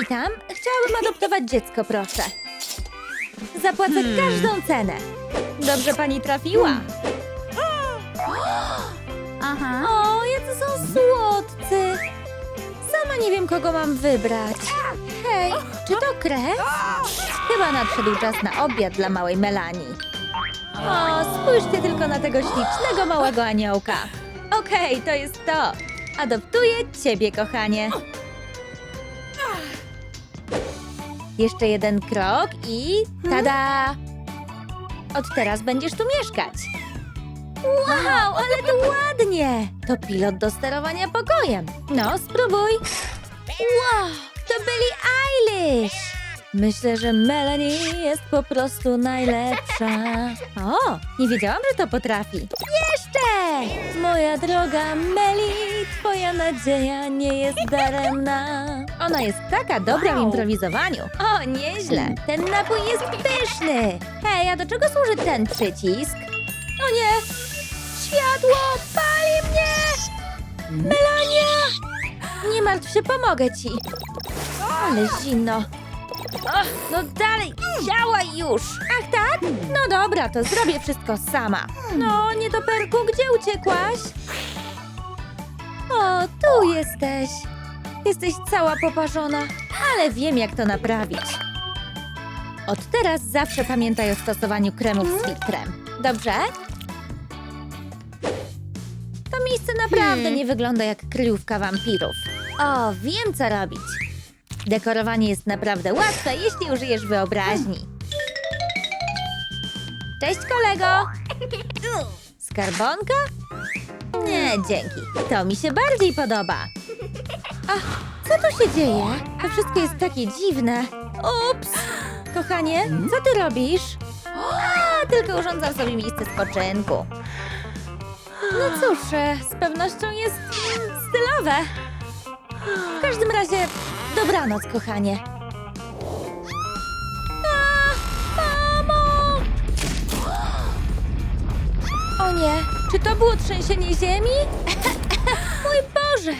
Witam. Chciałabym adoptować dziecko, proszę. Zapłacę każdą cenę. Dobrze pani trafiła. Aha. O, jacy są słodcy. Sama nie wiem, kogo mam wybrać. Hej, czy to krew? Chyba nadszedł czas na obiad dla małej Melanii. O, spójrzcie tylko na tego ślicznego małego aniołka. Okej, to jest to. Adoptuję ciebie, kochanie. Jeszcze jeden krok i tada! Od teraz będziesz tu mieszkać. Wow, ale tu ładnie! To pilot do sterowania pokojem. No, spróbuj. Wow, to Billie Eilish! Myślę, że Melanie jest po prostu najlepsza. O, nie wiedziałam, że to potrafi. Jeszcze! Moja droga Meli, twoja nadzieja nie jest daremna. Ona jest taka dobra w improwizowaniu. O, nieźle. Ten napój jest pyszny. Hej, a do czego służy ten przycisk? O nie! Światło! Pali mnie! Melania! Nie martw się, pomogę ci. Ale zimno. No dalej, działaj już! Ach tak? No dobra, to zrobię wszystko sama. No, nietoperku, gdzie uciekłaś? O, tu jesteś. Jesteś cała poparzona, ale wiem jak to naprawić. Od teraz zawsze pamiętaj o stosowaniu kremów z filtrem. Dobrze? To miejsce naprawdę nie wygląda jak kryjówka wampirów. O, wiem co robić. Dekorowanie jest naprawdę łatwe, jeśli użyjesz wyobraźni. Cześć kolego! Skarbonka? Nie, dzięki. To mi się bardziej podoba. Ach, co tu się dzieje? To wszystko jest takie dziwne. Ups! Kochanie, co ty robisz? A, tylko urządzam sobie miejsce spoczynku. No cóż, z pewnością jest stylowe. W każdym razie, dobranoc, kochanie. A, mamo! O nie, czy to było trzęsienie ziemi? Mój Boże,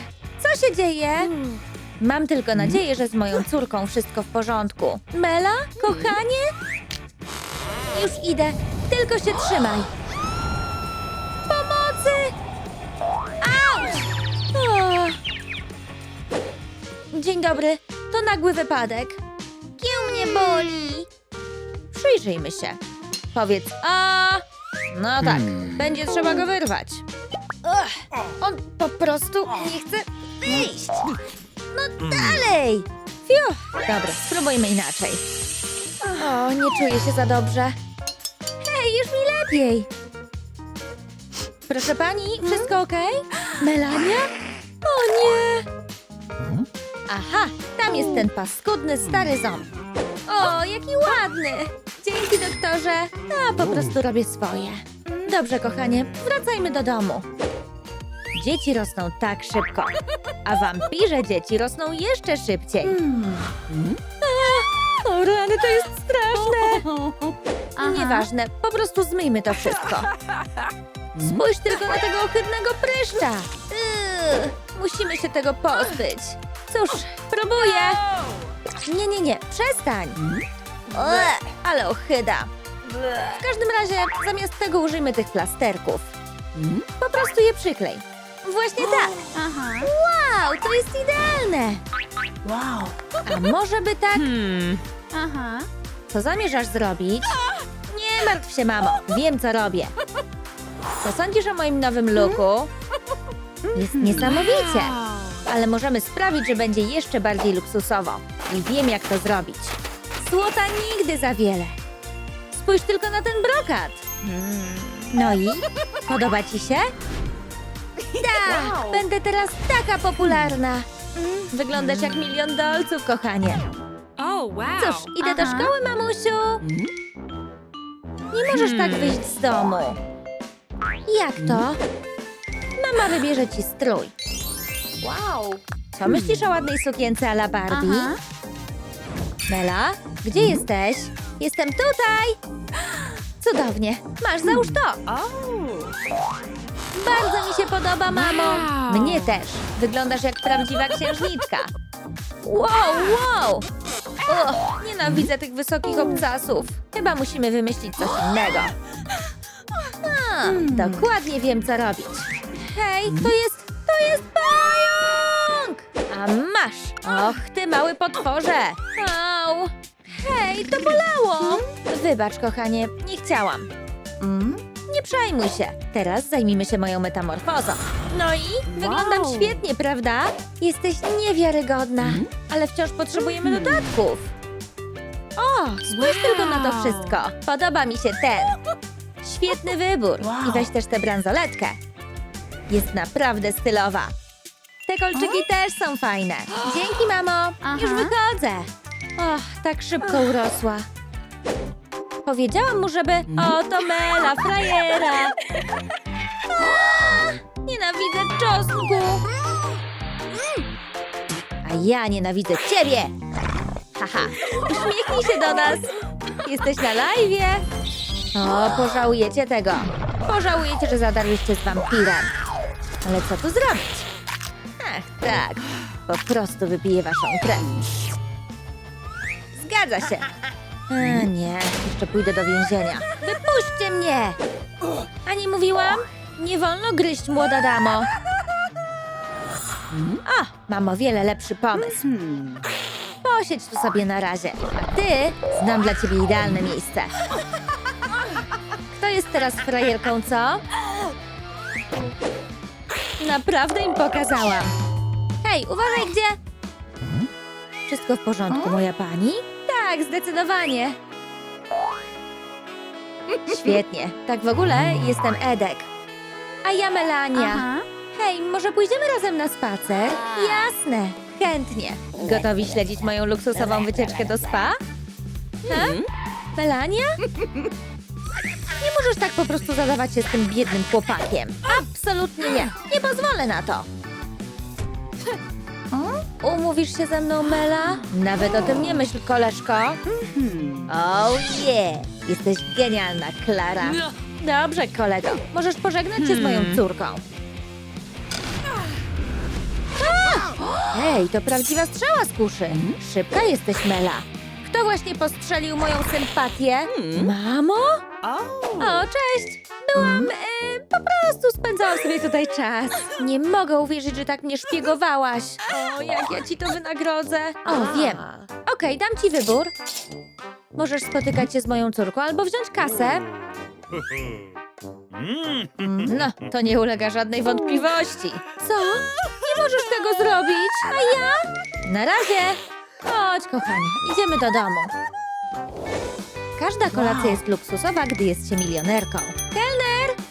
co się dzieje? Mam tylko nadzieję, że z moją córką wszystko w porządku. Mela, kochanie? Już idę, tylko się trzymaj. Pomocy! Auć! O. Dzień dobry, to nagły wypadek. Kieł mnie boli. Przyjrzyjmy się. Powiedz a. No tak, będzie trzeba go wyrwać. Ugh, on po prostu nie chce wyjść. No dalej! Fiu! Dobra, spróbujmy inaczej. O, nie czuję się za dobrze. Hej, już mi lepiej. Proszę pani, wszystko ok? Melania? O nie! Aha, tam jest ten paskudny stary ząb. O, jaki ładny! Dzięki, doktorze. A, po prostu robię swoje. Dobrze, kochanie, wracajmy do domu. Dzieci rosną tak szybko, a wampirze dzieci rosną jeszcze szybciej. A, o rany, to jest straszne! Aha. Nieważne, po prostu zmyjmy to wszystko. Spójrz tylko na tego ohydnego pryszcza. Yy, musimy się tego pozbyć. Cóż, próbuję. Nie, nie, nie, przestań. Ue, ale ohyda. W każdym razie, zamiast tego użyjmy tych plasterków. Po prostu je przyklej. Właśnie tak. Aha. Wow, to jest idealne. Wow. A może by tak? Aha. Co zamierzasz zrobić? Nie martw się, mamo. Wiem, co robię. Co sądzisz o moim nowym looku? Jest niesamowicie. Ale możemy sprawić, że będzie jeszcze bardziej luksusowo. I wiem, jak to zrobić. Złota nigdy za wiele. Spójrz tylko na ten brokat. No i? Podoba ci się? Tak! Będę teraz taka popularna. Wyglądasz jak milion dolców, kochanie. Oh, wow. Cóż, idę do Aha. szkoły, mamusiu. Nie możesz tak wyjść z domu. Jak to? Mama wybierze ci strój. Wow. Co myślisz o ładnej sukience a la Barbie? Aha. Mela, gdzie jesteś? Jestem tutaj! Cudownie. Masz, załóż to. Oh. Bardzo mi się podoba, mamo. Mnie też. Wyglądasz jak prawdziwa księżniczka. Wow, wow! O, nienawidzę tych wysokich obcasów. Chyba musimy wymyślić coś innego. A, dokładnie wiem, co robić. Hej, to jest, to jest pająk! A masz! Och, ty mały potworze! Au! Hej, to bolało! Wybacz, kochanie, nie chciałam. Nie przejmuj się. Teraz zajmijmy się moją metamorfozą. No i? Wyglądam Wow. świetnie, prawda? Jesteś niewiarygodna, ale wciąż potrzebujemy dodatków. O, spójrz tylko na to wszystko. Podoba mi się ten. Świetny wybór. Wow. I weź też tę bransoletkę. Jest naprawdę stylowa. Te kolczyki też są fajne. Dzięki, mamo. Aha. Już wychodzę. Och, tak szybko urosła. Powiedziałam mu, żeby... O, to Mela, frajera. Nienawidzę czosnku. A ja nienawidzę ciebie. Haha, uśmiechnij się do nas. Jesteś na live'ie. O, pożałujecie tego. Pożałujecie, że zadarliście z wampirem. Ale co tu zrobić? Ach, tak. Po prostu wypiję waszą krew. Zgadza się. A nie, jeszcze pójdę do więzienia. Wypuśćcie mnie! A nie mówiłam? Nie wolno gryźć, młoda damo. A, mam o wiele lepszy pomysł. Posiedź tu sobie na razie. A ty, znam dla ciebie idealne miejsce. Kto jest teraz frajerką, co? Naprawdę im pokazałam. Hej, uważaj gdzie! Wszystko w porządku, moja pani? Tak, zdecydowanie. Świetnie. Tak w ogóle jestem Edek. A ja Melania. Aha. Hej, może pójdziemy razem na spacer? Jasne, chętnie. Gotowi śledzić moją luksusową wycieczkę do spa? Ha? Melania? Nie możesz tak po prostu zadawać się z tym biednym chłopakiem. Absolutnie nie. Nie pozwolę na to. Umówisz się ze mną, Mela? Nawet o tym nie myśl, koleżko. Oh yeah! Jesteś genialna, Klara. Dobrze, kolego. Możesz pożegnać się z moją córką. A! Ej, to prawdziwa strzała z kuszy. Szybka jesteś, Mela. Kto właśnie postrzelił moją sympatię? Mamo? O, cześć! Byłam... E, po prostu spędzałam sobie tutaj czas. Nie mogę uwierzyć, że tak mnie szpiegowałaś. O, jak ja ci to wynagrodzę. O, wiem. Okej, dam ci wybór. Możesz spotykać się z moją córką albo wziąć kasę. No, to nie ulega żadnej wątpliwości. Co? Nie możesz tego zrobić, a ja? Na razie. Chodź, kochanie, idziemy do domu. Każda kolacja jest luksusowa, gdy jest się milionerką. Kelner!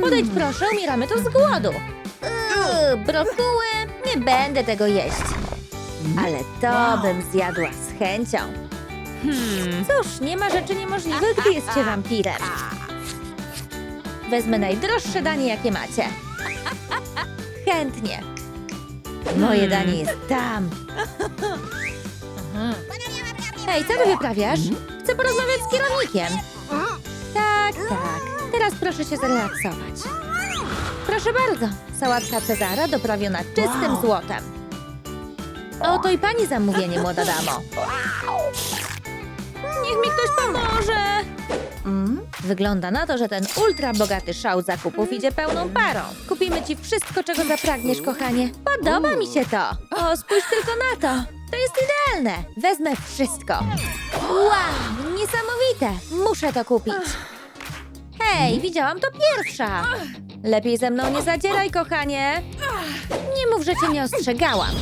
Podejdź proszę, umieramy tu z głodu. Uuu, brokuły? Nie będę tego jeść. Ale to bym zjadła z chęcią. Cóż, nie ma rzeczy niemożliwych, gdy jest się wampirem. Wezmę najdroższe danie, jakie macie. Chętnie. Moje danie jest tam. Hej, co ty wyprawiasz? Chcę porozmawiać z kierownikiem. Tak, tak. Teraz proszę się zrelaksować. Proszę bardzo. Sałatka Cezara doprawiona czystym złotem. Oto i pani zamówienie, młoda damo. Niech mi ktoś pomoże. Wygląda na to, że ten ultra bogaty szał zakupów idzie pełną parą. Kupimy ci wszystko, czego zapragniesz, kochanie. Podoba mi się to. O, spójrz tylko na to. To jest idealne. Wezmę wszystko. Wow, niesamowite. Muszę to kupić. Hej, widziałam to pierwsza. Lepiej ze mną nie zadzieraj, kochanie. Nie mów, że cię nie ostrzegałam.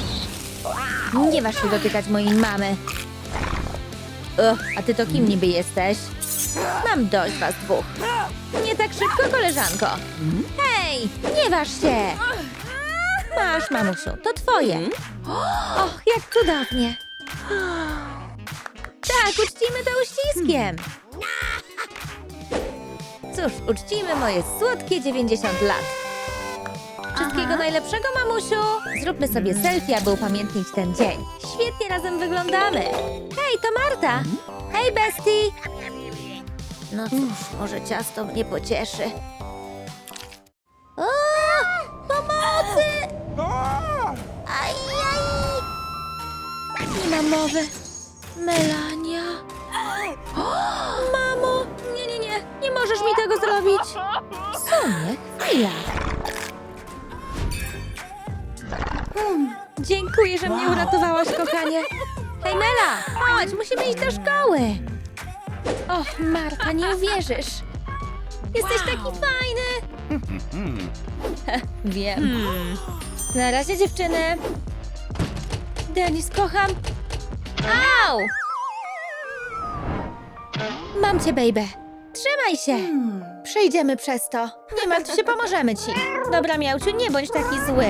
Nie waż się dotykać mojej mamy. Ugh, a ty to kim niby jesteś? Mam dość was dwóch. Nie tak szybko, koleżanko. Hej, nie waż się. Masz, mamusiu, to twoje. Och, jak cudownie. Tak, uczcimy to uściskiem. Cóż, uczcimy moje słodkie 90 lat. Wszystkiego najlepszego, mamusiu! Zróbmy sobie selfie, aby upamiętnić ten dzień. Świetnie razem wyglądamy. Hej, to Marta! Hej, bestie! No cóż, może ciasto mnie pocieszy. O! Pomocy! Ajaj! mam mowy. Melania. Mamo! Nie, nie, nie. Nie możesz mi tego zrobić. Sonia, chwila. Hmm, dziękuję, że mnie uratowałaś, kochanie. Hej, Mela! Chodź, musimy iść do szkoły. Och, Marta, nie uwierzysz. Jesteś taki fajny. Wiem. Na razie, dziewczyny. Denis, kocham. Au! Mam cię, baby. Trzymaj się. Przejdziemy przez to. Nie martw się, pomożemy ci. Dobra, Miauciu, nie bądź taki zły.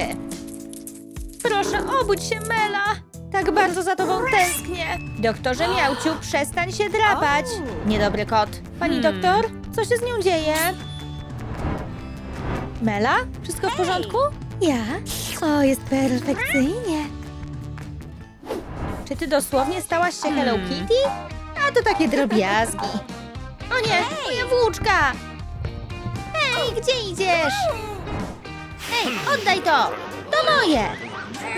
Proszę, obudź się, Mela. Tak bardzo za tobą tęsknię. Doktorze Miauciu, przestań się drapać. Niedobry kot. Pani doktor, co się z nią dzieje? Mela, wszystko w porządku? Ja? O, jest perfekcyjnie. Czy ty dosłownie stałaś się Hello Kitty? A to takie drobiazgi. O nie, moja włóczka! Hej, gdzie idziesz? Hej, oddaj to! To moje!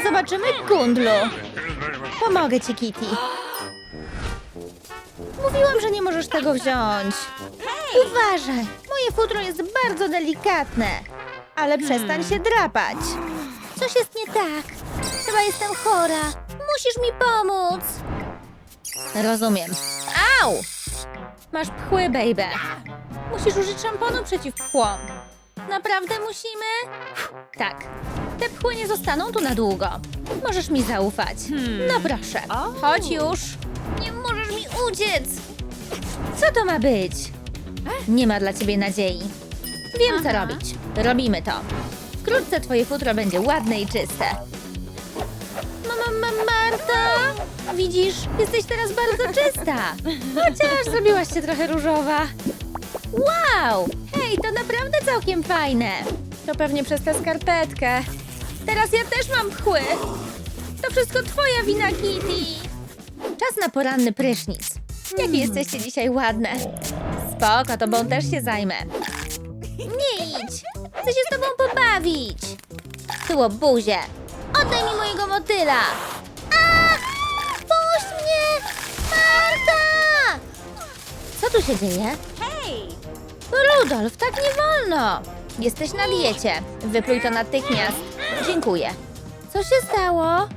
Zobaczymy kundlu. Pomogę ci, Kitty. Mówiłam, że nie możesz tego wziąć. Uważaj, moje futro jest bardzo delikatne. Ale przestań się drapać. Coś jest nie tak. Chyba jestem chora. Musisz mi pomóc. Rozumiem. Au! Masz pchły, baby. Musisz użyć szamponu przeciw pchłom. Naprawdę musimy? Tak. Te pchły nie zostaną tu na długo. Możesz mi zaufać. No proszę. Chodź już. Nie możesz mi uciec. Co to ma być? Nie ma dla ciebie nadziei. Wiem, co Aha. robić. Robimy to. Wkrótce twoje futro będzie ładne i czyste. Mama, ma, Marta! Widzisz, jesteś teraz bardzo czysta. Chociaż zrobiłaś się trochę różowa. Wow! Hej, to naprawdę całkiem fajne. To pewnie przez tę skarpetkę. Teraz ja też mam pchły. To wszystko twoja wina, Kitty. Czas na poranny prysznic. Jakie jesteście dzisiaj ładne. Spoko, tobą też się zajmę. Nie idź! Chcę się z tobą pobawić! Ty łobuzie! Oddaj mi mojego motyla! Marta! Co tu się dzieje? Hej! Rudolf, tak nie wolno! Jesteś na diecie. Wypluj to natychmiast. Dziękuję. Co się stało?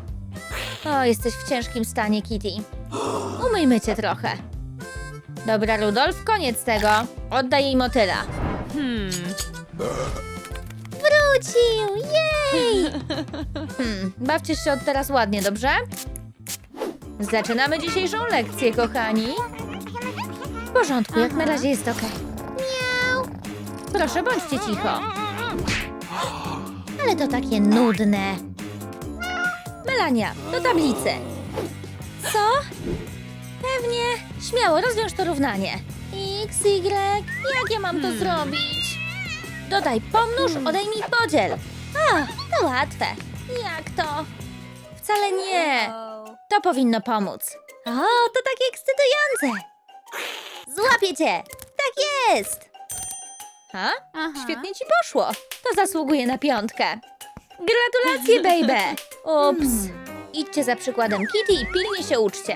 O, jesteś w ciężkim stanie, Kitty. Umyjmy cię trochę. Dobra, Rudolf, koniec tego. Oddaj jej motyla. Hmm. Wrócił! Jej! Hmm, bawcie się od teraz ładnie, dobrze? Zaczynamy dzisiejszą lekcję, kochani. W porządku, jak na razie jest ok. Miau! Proszę, bądźcie cicho. Ale to takie nudne. Melania, do tablicy. Co? Pewnie. Śmiało, rozwiąż to równanie. X, Y, jak ja mam to Hmm. zrobić? Dodaj pomnóż, odejmij podziel. A, to łatwe. Jak to? Wcale nie. To powinno pomóc. O, to takie ekscytujące. Złapię cię. Tak jest. Ha? Aha. Świetnie ci poszło. To zasługuje na piątkę. Gratulacje, baby. Ups. Idźcie za przykładem Kitty i pilnie się uczcie.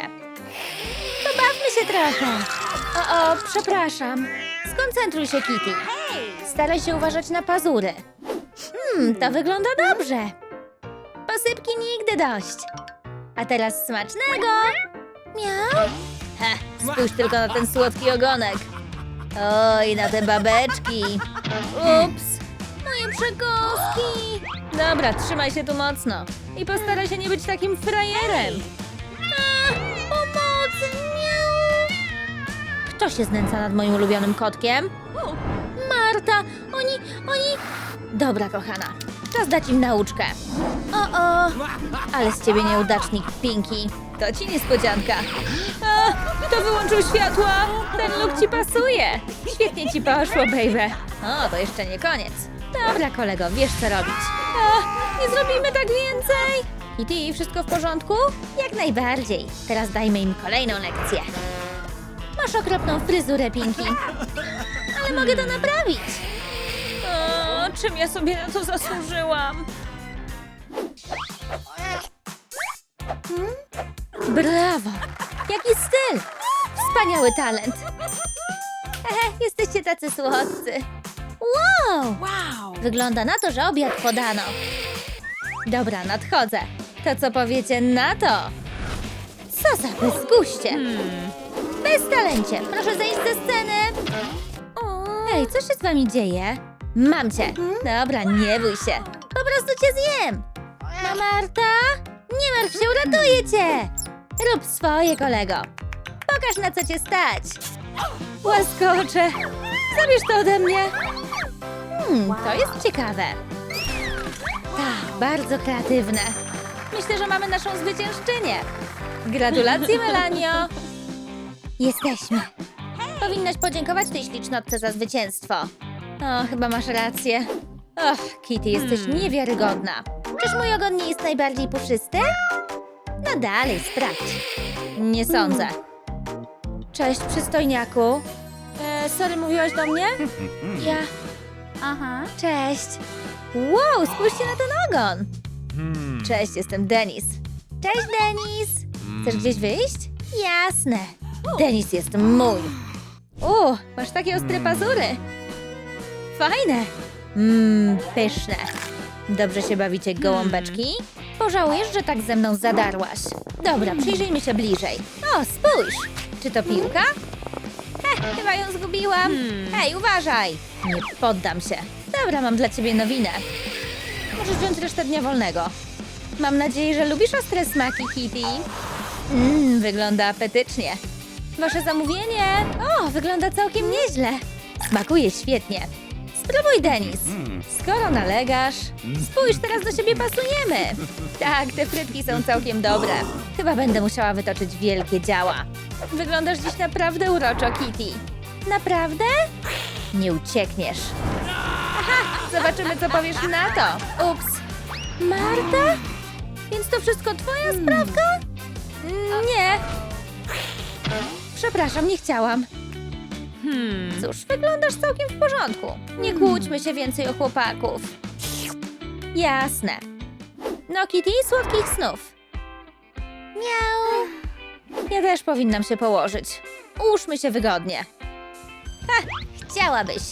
Pobawmy się trochę. O, o, przepraszam. Skoncentruj się, Kitty. Staraj się uważać na pazury. Hmm, to wygląda dobrze. Posypki nigdy dość. A teraz smacznego. Miał? Ha, spójrz tylko na ten słodki ogonek. Oj, na te babeczki. Ups, moje przekąski. Dobra, trzymaj się tu mocno. I postaraj się nie być takim frajerem. A, pomocy, miau. Kto się znęca nad moim ulubionym kotkiem? Marta, oni, oni... Dobra, kochana, czas dać im nauczkę. O, o, ale z ciebie nieudacznik, Pinki. To ci niespodzianka. A, kto wyłączył światła? Ten look ci pasuje. Świetnie ci poszło, baby. O, to jeszcze nie koniec. Dobra, kolego, wiesz co robić. A, nie zrobimy tak więcej. Kitty, wszystko w porządku? Jak najbardziej. Teraz dajmy im kolejną lekcję. Masz okropną fryzurę, Pinki. Ale mogę to naprawić. Czym ja sobie na to zasłużyłam? Brawo! Jaki styl! Wspaniały talent! Ehe, jesteście tacy słodcy. Wow! Wow. Wygląda na to, że obiad podano. Dobra, nadchodzę. To co powiecie na to? Co za bezguście! Hmm. Bez talencie! Proszę zejść ze sceny! Ej, co się z wami dzieje? Mam cię! Dobra, nie bój się. Po prostu cię zjem! No Marta? Nie martw się, uratuję cię! Rób swoje, kolego. Pokaż, na co cię stać. Łaskocze! Zabierz to ode mnie! Hmm, to jest ciekawe. Tak, bardzo kreatywne. Myślę, że mamy naszą zwyciężczynię. Gratulacje, Melanio! Jesteśmy. Powinnaś podziękować tej ślicznotce za zwycięstwo. O, chyba masz rację. Och, Kitty, jesteś Hmm. niewiarygodna. Czyż mój ogon nie jest najbardziej puszysty? No dalej, sprawdź. Nie sądzę. Cześć, przystojniaku. E, sorry, mówiłaś do mnie? Ja. Aha. Cześć. Wow, spójrzcie na ten ogon. Cześć, jestem Denis. Cześć, Denis. Chcesz gdzieś wyjść? Jasne. Denis jest mój. U, masz takie ostre pazury. Fajne. Mmm, pyszne. Dobrze się bawicie, gołąbeczki? Pożałujesz, że tak ze mną zadarłaś. Dobra, przyjrzyjmy się bliżej. O, spójrz. Czy to piłka? He, chyba ją zgubiłam. Hej, uważaj. Nie poddam się. Dobra, mam dla ciebie nowinę. Możesz wziąć resztę dnia wolnego. Mam nadzieję, że lubisz ostre smaki, Kitty. Mmm, wygląda apetycznie. Wasze zamówienie? O, wygląda całkiem nieźle. Smakuje świetnie. Spróbuj, Denis. Skoro nalegasz, spójrz, teraz do siebie pasujemy. Tak, te frytki są całkiem dobre. Chyba będę musiała wytoczyć wielkie działa. Wyglądasz dziś naprawdę uroczo, Kitty. Naprawdę? Nie uciekniesz. Aha, zobaczymy, co powiesz na to. Ups. Marta? Więc to wszystko twoja sprawka? Mm, Nie. Przepraszam, nie chciałam. Hmm. Cóż, wyglądasz całkiem w porządku. Nie kłóćmy się więcej o chłopaków. Jasne. No, Kitty, słodkich snów. Miau. Ja też powinnam się położyć. Ułóżmy się wygodnie. Ha, chciałabyś.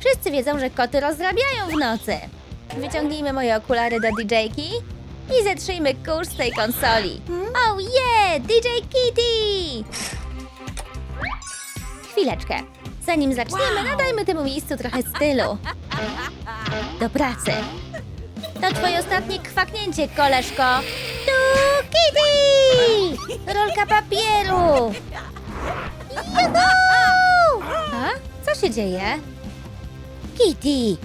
Wszyscy wiedzą, że koty rozrabiają w nocy. Wyciągnijmy moje okulary do DJ-ki i zetrzyjmy kurz z tej konsoli. Oh yeah, DJ Kitty! Chwileczkę. Zanim zaczniemy, nadajmy temu miejscu trochę stylu. Do pracy. To twoje ostatnie kwaknięcie, koleżko. Tu Kitty! Rolka papieru! Juhu! A? Co się dzieje? Kitty!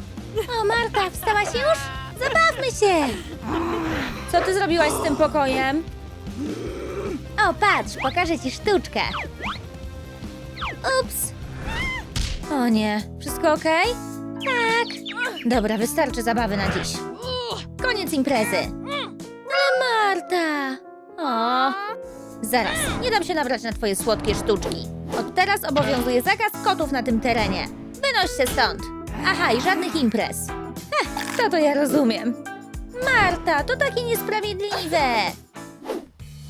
O, Marta, wstałaś już? Zabawmy się! Co ty zrobiłaś z tym pokojem? O, patrz, pokażę ci sztuczkę. Ups! O nie, wszystko ok? Tak. Dobra, wystarczy zabawy na dziś. Koniec imprezy. Ale Marta! O! Zaraz, nie dam się nabrać na twoje słodkie sztuczki. Od teraz obowiązuje zakaz kotów na tym terenie. Wynoś się stąd. Aha, i żadnych imprez. Heh, to to ja rozumiem. Marta, to takie niesprawiedliwe.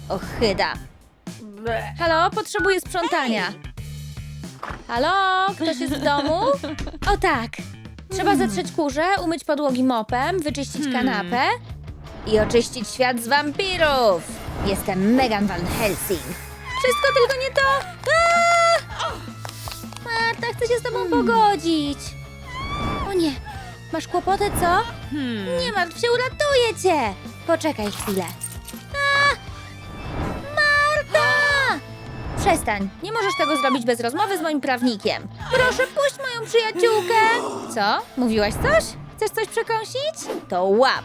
Ochyda. Halo, potrzebuję sprzątania. Halo, ktoś jest w domu? O tak. Trzeba zetrzeć kurze, umyć podłogi mopem, wyczyścić Hmm. kanapę i oczyścić świat z wampirów. Jestem Megan Van Helsing. Wszystko tylko nie to. Aaa! Marta, chcę się z tobą pogodzić. O nie, masz kłopoty, co? Hmm. Nie martw się, uratuję cię! Poczekaj chwilę. Przestań, nie możesz tego zrobić bez rozmowy z moim prawnikiem. Proszę, puść moją przyjaciółkę! Co? Mówiłaś coś? Chcesz coś przekąsić? To łap!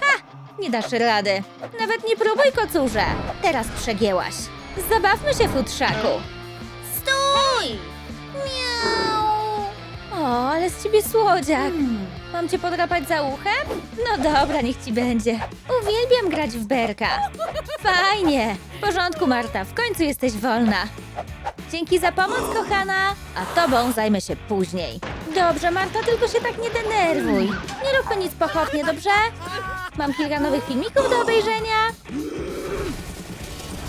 Ha! Nie dasz rady. Nawet nie próbuj, kocurze. Teraz przegięłaś. Zabawmy się, futrzaku. Stój! Miau! O, ale z ciebie słodziak. Mam cię podrapać za uchem? No dobra, niech ci będzie. Uwielbiam grać w berka. Fajnie. W porządku, Marta, w końcu jesteś wolna. Dzięki za pomoc, kochana. A tobą zajmę się później. Dobrze, Marta, tylko się tak nie denerwuj. Nie róbmy nic pochopnie, dobrze? Mam kilka nowych filmików do obejrzenia.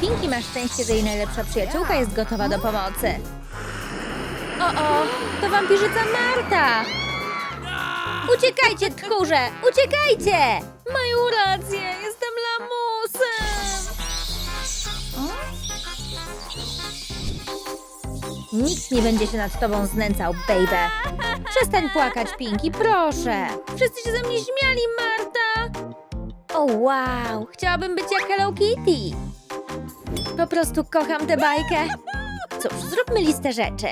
Pinki ma szczęście, że jej najlepsza przyjaciółka jest gotowa do pomocy. O, o, to wampirzyca Marta! Uciekajcie, tchórze! Uciekajcie! Mają rację, jestem lamusem! Nikt nie będzie się nad tobą znęcał, baby. Przestań płakać, Pinki, proszę. Wszyscy się ze mnie śmiali, Marta. O wow, chciałabym być jak Hello Kitty. Po prostu kocham tę bajkę. Cóż, zróbmy listę rzeczy.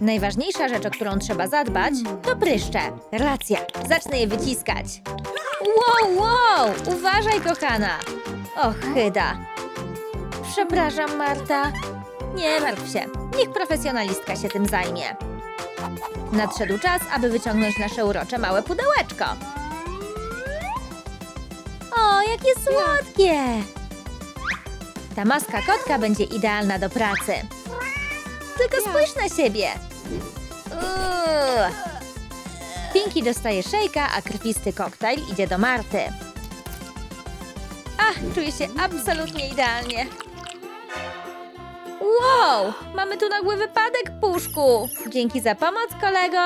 Najważniejsza rzecz, o którą trzeba zadbać, to pryszcze. Racja, zacznę je wyciskać. Wow, wow, uważaj, kochana. O, chyda. Przepraszam, Marta. Nie martw się, niech profesjonalistka się tym zajmie. Nadszedł czas, aby wyciągnąć nasze urocze małe pudełeczko. O, jakie słodkie! Ta maska kotka będzie idealna do pracy. Tylko spójrz na siebie. Uuu. Pinki dostaje szejka, a krwisty koktajl idzie do Marty. Ach, czuję się absolutnie idealnie. Wow, mamy tu nagły wypadek, puszku. Dzięki za pomoc, kolego.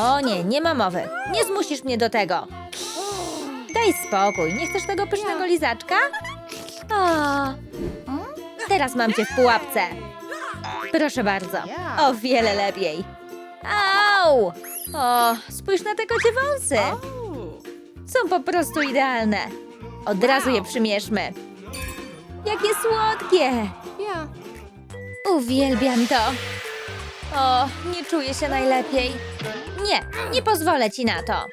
O nie, nie ma mowy. Nie zmusisz mnie do tego. Daj spokój, nie chcesz tego pysznego lizaczka? O, teraz mam cię w pułapce. Proszę bardzo, o wiele lepiej. Au! O, spójrz na te kocie wąsy. Są po prostu idealne. Od razu je przymierzmy. Jakie słodkie! Uwielbiam to. O, nie czuję się najlepiej. Nie, nie pozwolę ci na to.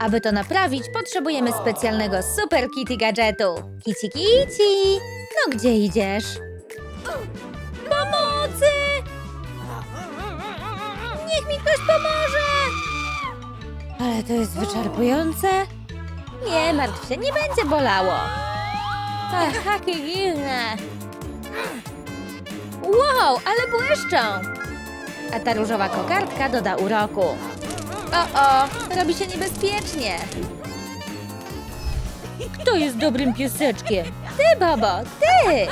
Aby to naprawić, potrzebujemy specjalnego Super Kitty gadżetu. Kici Kici! No gdzie idziesz? Ale to jest wyczerpujące. Nie martw się, nie będzie bolało. Ach, jakie dziwne. Wow, ale błyszczą! A ta różowa kokardka doda uroku. O, o, robi się niebezpiecznie. Kto jest dobrym pieseczkiem? Ty, Bobo, ty!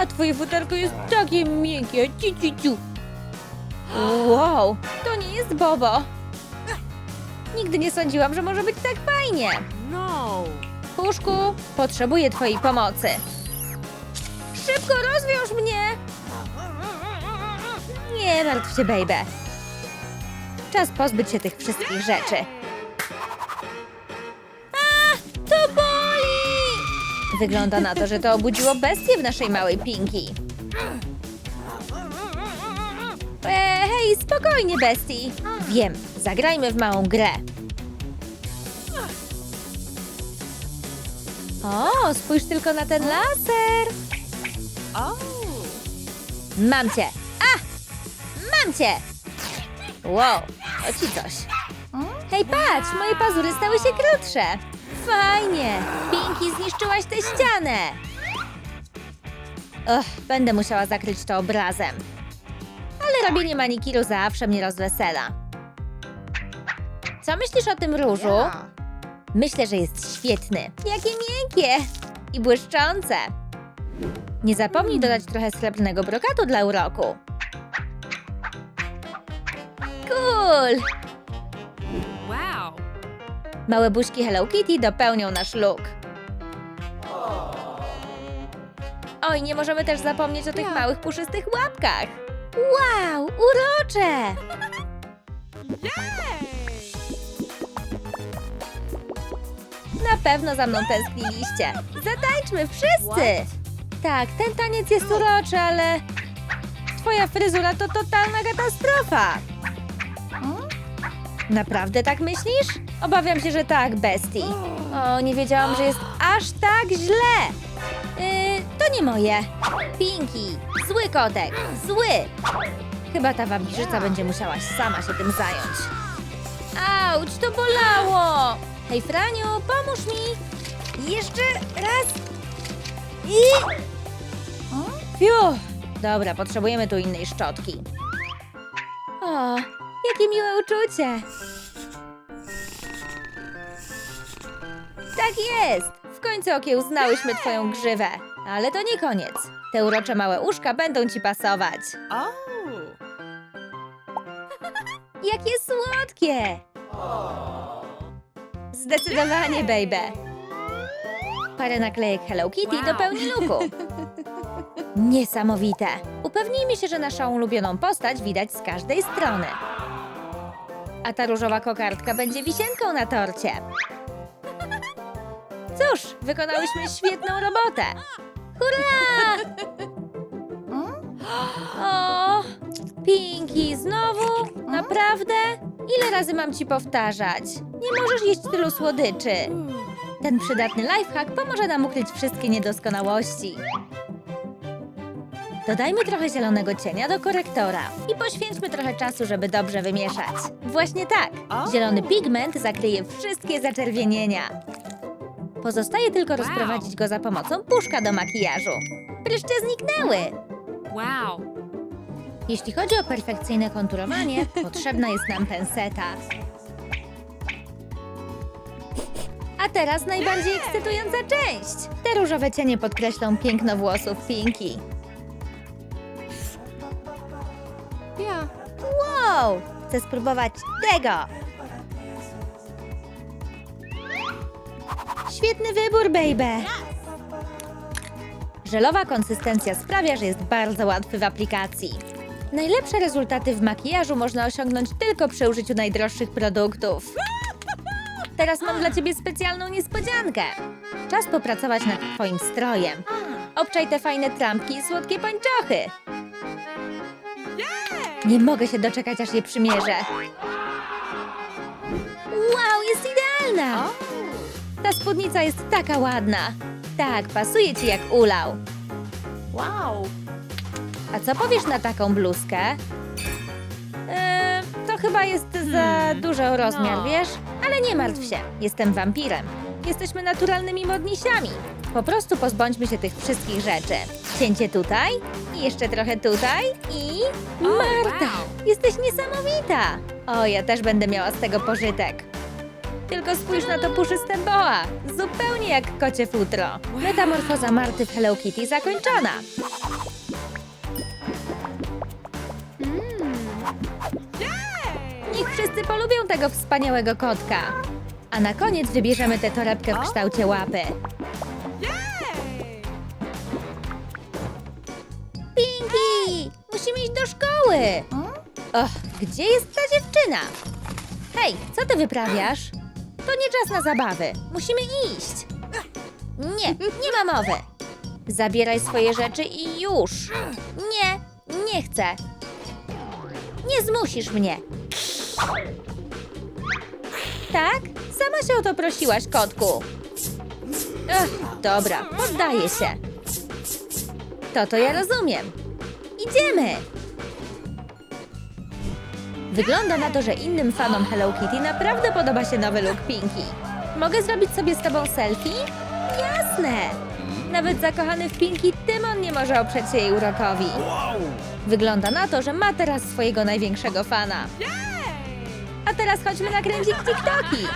A twoje futerko jest takie miękkie, ci, ci, ciu. Wow, to nie jest Bobo. Nigdy nie sądziłam, że może być tak fajnie. No. Puszku, potrzebuję twojej pomocy. Szybko rozwiąż mnie! Nie martw się, baby. Czas pozbyć się tych wszystkich rzeczy. A, to boli! Wygląda na to, że to obudziło bestię w naszej małej Pinki. Spokojnie, bestii. Wiem, zagrajmy w małą grę. O, spójrz tylko na ten laser. Mam cię! A! Mam cię! Wow, o ci coś. Hej, patrz, moje pazury stały się krótsze. Fajnie! Pinki, zniszczyłaś tę ścianę. Ugh, będę musiała zakryć to obrazem. Ale robienie manikiru zawsze mnie rozwesela. Co myślisz o tym różu? Myślę, że jest świetny. Jakie miękkie i błyszczące. Nie zapomnij dodać trochę srebrnego brokatu dla uroku. Cool! Wow. Małe buźki Hello Kitty dopełnią nasz look. Oj, nie możemy też zapomnieć o tych małych puszystych łapkach. Wow, urocze! Na pewno za mną tęskniliście. Zatańczmy wszyscy! Tak, ten taniec jest uroczy, ale twoja fryzura to totalna katastrofa. Naprawdę tak myślisz? Obawiam się, że tak, bestii. O, nie wiedziałam, że jest aż tak źle. To nie moje. Pinki, zły kotek, zły. Chyba ta wampirzyca będzie musiała sama się tym zająć. Auć, to bolało. Hej, Franiu, pomóż mi. Jeszcze raz. I... Fiu. Dobra, potrzebujemy tu innej szczotki. O, jakie miłe uczucie. Tak jest! W końcu okiełznałyśmy twoją grzywę. Ale to nie koniec. Te urocze małe uszka będą ci pasować. Oh. Jakie słodkie! Zdecydowanie, baby. Parę naklejek Hello Kitty Wow. dopełni luku. Niesamowite. Upewnijmy się, że naszą ulubioną postać widać z każdej strony. A ta różowa kokardka będzie wisienką na torcie. Cóż, wykonałyśmy świetną robotę. O, Pinki, znowu? Naprawdę? Ile razy mam ci powtarzać? Nie możesz jeść tylu słodyczy. Ten przydatny lifehack pomoże nam ukryć wszystkie niedoskonałości. Dodajmy trochę zielonego cienia do korektora i poświęćmy trochę czasu, żeby dobrze wymieszać. Właśnie tak. Zielony pigment zakryje wszystkie zaczerwienienia. Pozostaje tylko rozprowadzić go za pomocą puszka do makijażu. Pryszcze zniknęły. Wow. Jeśli chodzi o perfekcyjne konturowanie, potrzebna jest nam penseta. A teraz najbardziej ekscytująca część. Te różowe cienie podkreślą piękno włosów Pinki. Wow! Chcę spróbować tego! Świetny wybór, baby! Żelowa konsystencja sprawia, że jest bardzo łatwy w aplikacji. Najlepsze rezultaty w makijażu można osiągnąć tylko przy użyciu najdroższych produktów. Teraz mam dla Ciebie specjalną niespodziankę. Czas popracować nad Twoim strojem. Obczaj te fajne trampki i słodkie pańczochy. Nie mogę się doczekać, aż je przymierzę. Wow, jest idealna! Spódnica jest taka ładna. Tak, pasuje ci jak ulał. Wow. A co powiesz na taką bluzkę? Eee, to chyba jest za Hmm, duży rozmiar, no. wiesz? Ale nie martw się, jestem wampirem. Jesteśmy naturalnymi modnisiami. Po prostu pozbądźmy się tych wszystkich rzeczy. Cięcie tutaj, i jeszcze trochę tutaj i... Marta, jesteś niesamowita! O, ja też będę miała z tego pożytek. Tylko spójrz na to puszyste boa, zupełnie jak kocie futro. Metamorfoza Marty w Hello Kitty zakończona. Niech wszyscy polubią tego wspaniałego kotka. A na koniec wybierzemy tę torebkę w kształcie łapy. Pinki! Musimy iść do szkoły! Och, gdzie jest ta dziewczyna? Hej, co ty wyprawiasz? To nie czas na zabawy. Musimy iść. Nie, nie ma mowy. Zabieraj swoje rzeczy i już. Nie, nie chcę. Nie zmusisz mnie. Tak? Sama się o to prosiłaś, kotku. Dobra, poddaję się. To to ja rozumiem. Idziemy! Wygląda na to, że innym fanom Hello Kitty naprawdę podoba się nowy look Pinki. Mogę zrobić sobie z tobą selfie? Jasne! Nawet zakochany w Pinki Tymon nie może oprzeć się jej urokowi. Wygląda na to, że ma teraz swojego największego fana. A teraz chodźmy nakręcić TikToki.